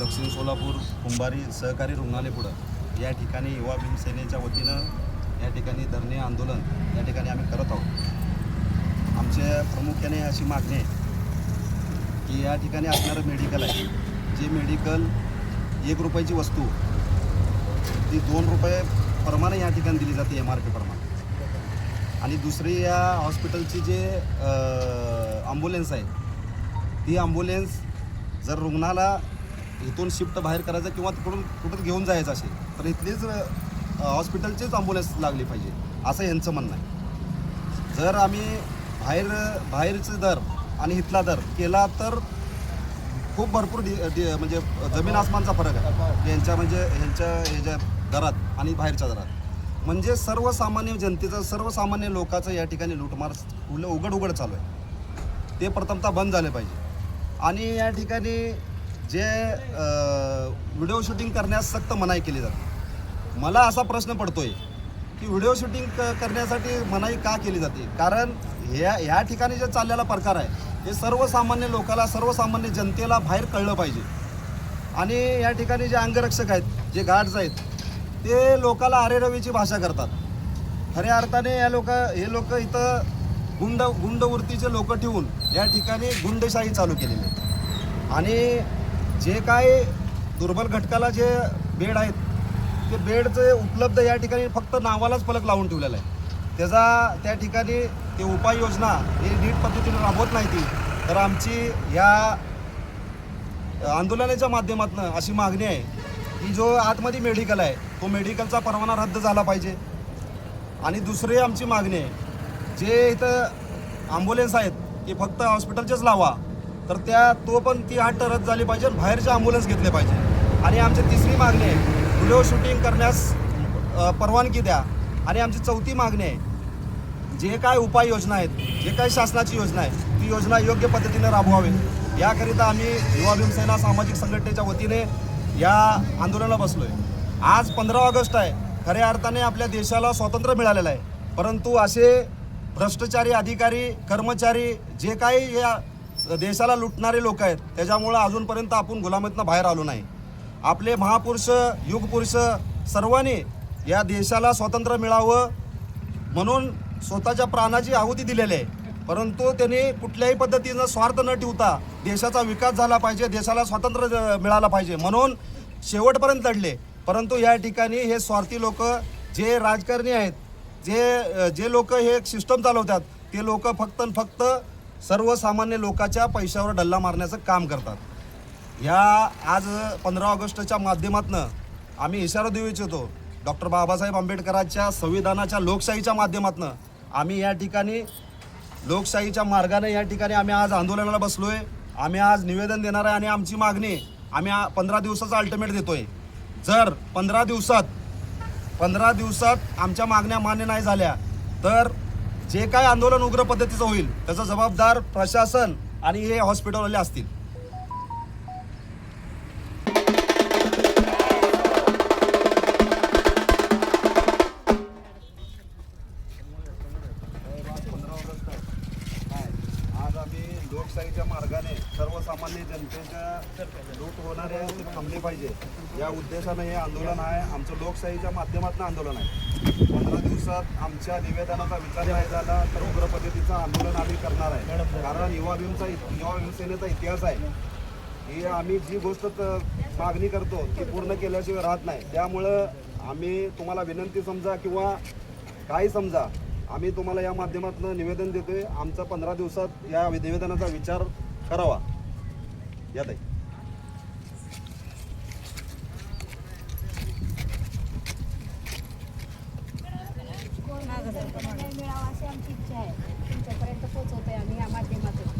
दक्षिण सोलापूर कुंभारी सहकारी रुग्णालय पुढं या ठिकाणी युवा भीमसेनेच्या वतीनं या ठिकाणी धरणे आंदोलन या ठिकाणी आम्ही करत आहोत. आमच्या प्रामुख्याने अशी मागणी आहे की या ठिकाणी असणारं मेडिकल आहे. जे मेडिकल एक रुपयाची वस्तू ती दोन रुपये प्रमाणे या ठिकाणी दिली जाते एम आर पी प्रमाणे. आणि दुसरी या हॉस्पिटलची जे ॲम्ब्युलन्स आहे ती ॲम्ब्युलन्स जर रुग्णाला इथून शिफ्ट बाहेर करायचं किंवा तिकडून कुठं घेऊन जायचं असेल तर इथलीच हॉस्पिटलचीच ॲम्ब्युलन्स लागली पाहिजे असं यांचं म्हणणं आहे. जर आम्ही बाहेर बाहेरचं दर आणि इथला दर केला तर खूप भरपूर डि, डि म्हणजे जमीन आसमानचा फरक आहे. यांच्या म्हणजे ह्यांच्या ह्याच्या दरात आणि बाहेरच्या दरात. म्हणजे सर्वसामान्य जनतेचं सर्वसामान्य लोकांचं या ठिकाणी लूटमार उघड उघड चालू आहे. ते प्रथमतः बंद झाले पाहिजे. आणि या ठिकाणी जे व्हिडिओ शूटिंग करण्यास सक्त मनाई केली जाते. मला असा प्रश्न पडतोय की व्हिडिओ शूटिंग क करण्यासाठी मनाई का केली जाते? कारण ह्या ह्या ठिकाणी जे चाललेला प्रकार आहे हे सर्वसामान्य लोकाला सर्वसामान्य जनतेला बाहेर कळलं पाहिजे. आणि या ठिकाणी जे अंगरक्षक आहेत जे गार्ड्स आहेत ते लोकाला अरेरवीची भाषा करतात. खऱ्या अर्थाने या लोक हे लोक इथं गुंड गुंडवृत्तीचे लोक ठेवून या ठिकाणी गुंडशाही चालू केलेली आहे. आणि जे काय दुर्बल घटकाला जे बेड आहेत ते बेडचे उपलब्ध या ठिकाणी फक्त नावालाच फलक लावून ठेवलेला आहे. त्याचा त्या ठिकाणी ते उपाययोजना हे नीट पद्धतीने राबवत नाही ती. तर आमची या आंदोलनाच्या माध्यमातून अशी मागणी आहे की जो आतमध्ये मेडिकल आहे तो मेडिकलचा परवाना रद्द झाला पाहिजे. आणि दुसरी आमची मागणी आहे जे इथं ॲम्ब्युलन्स आहेत की फक्त हॉस्पिटलचेच लावा. तर त्या तो पण ती आठ रद्द झाली पाहिजे आणि बाहेरचे ॲम्ब्युलन्स घेतले पाहिजे. आणि आमची तिसरी मागणी आहे व्हिडिओ शूटिंग करण्यास परवानगी द्या. आणि आमची चौथी मागणी आहे जे काय उपाययोजना आहेत जे काय शासनाची योजना आहे ती योजना योग्य पद्धतीने राबवावी. याकरिता आम्ही युवा भीमसेना सामाजिक संघटनेच्या वतीने या आंदोलनाला बसलो आहे आज पंधरा ऑगस्ट आहे. खऱ्या अर्थाने आपल्या देशाला स्वातंत्र्य मिळालेलं आहे. परंतु असे भ्रष्टाचारी अधिकारी कर्मचारी जे काही या देशाला लुटणारे लोक आहेत. त्याच्यामुळं अजूनपर्यंत आपण गुलामीतनं बाहेर आलो नाही. आपले महापुरुष युगपुरुष सर्वांनी या देशाला स्वातंत्र्य मिळावं म्हणून स्वतःच्या प्राणाची आहुती दिलेली आहे. परंतु त्यांनी कुठल्याही पद्धतीनं स्वार्थ न ठेवता देशाचा विकास झाला पाहिजे देशाला स्वातंत्र्य मिळाला मिळालं पाहिजे म्हणून शेवटपर्यंत लढले. परंतु या ठिकाणी हे स्वार्थी लोक जे राजकारणी आहेत जे जे लोक हे सिस्टम चालवतात ते लोक फक्त फक्त सर्वसामान्य लोकांच्या पैशावर डल्ला मारण्याचं काम करतात. या आज पंधरा ऑगस्टच्या माध्यमातून आम्ही इशारा देऊ इच्छितो डॉक्टर बाबासाहेब आंबेडकरांच्या संविधानाच्या लोकशाहीच्या माध्यमातून आम्ही या ठिकाणी लोकशाहीच्या मार्गाने या ठिकाणी आम्ही आज आंदोलनाला बसलो आहे आम्ही आज निवेदन देणार आहे आणि आमची मागणी आम्ही पंधरा दिवसाचा अल्टिमेट आहे जर पंधरा दिवसात पंधरा दिवसात आमच्या मागण्या मान्य नाही झाल्या तर जे काय आंदोलन उग्र पद्धतीचं होईल त्याचा जबाबदार प्रशासन आणि हे हॉस्पिटलवाले असतील. आज आम्ही लोकशाहीच्या मार्गाने सर्वसामान्य जनतेच्या लूट होणारे थांबले पाहिजे. या उद्देशाने हे आंदोलन आहे. आमचं लोकशाहीच्या माध्यमातून आंदोलन आहे. दिवसात आमच्या निवेदनाचा विचार नाही झाला तर उग्र पद्धतीचं आंदोलन आम्ही करणार आहे. कारण युवा भीमचा युवा भीमसेनेचा इतिहास आहे. ही आम्ही जी गोष्ट मागणी करतो ती पूर्ण केल्याशिवाय राहत नाही. त्यामुळं आम्ही तुम्हाला विनंती समजा किंवा काही समजा आम्ही तुम्हाला या माध्यमातून निवेदन देतोय आमचा पंधरा दिवसात या निवेदनाचा विचार करावा. यात आहे न्याय मिळावा अशी आमची इच्छा आहे. तुमच्यापर्यंत पोहोचवतोय आम्ही या माध्यमातून.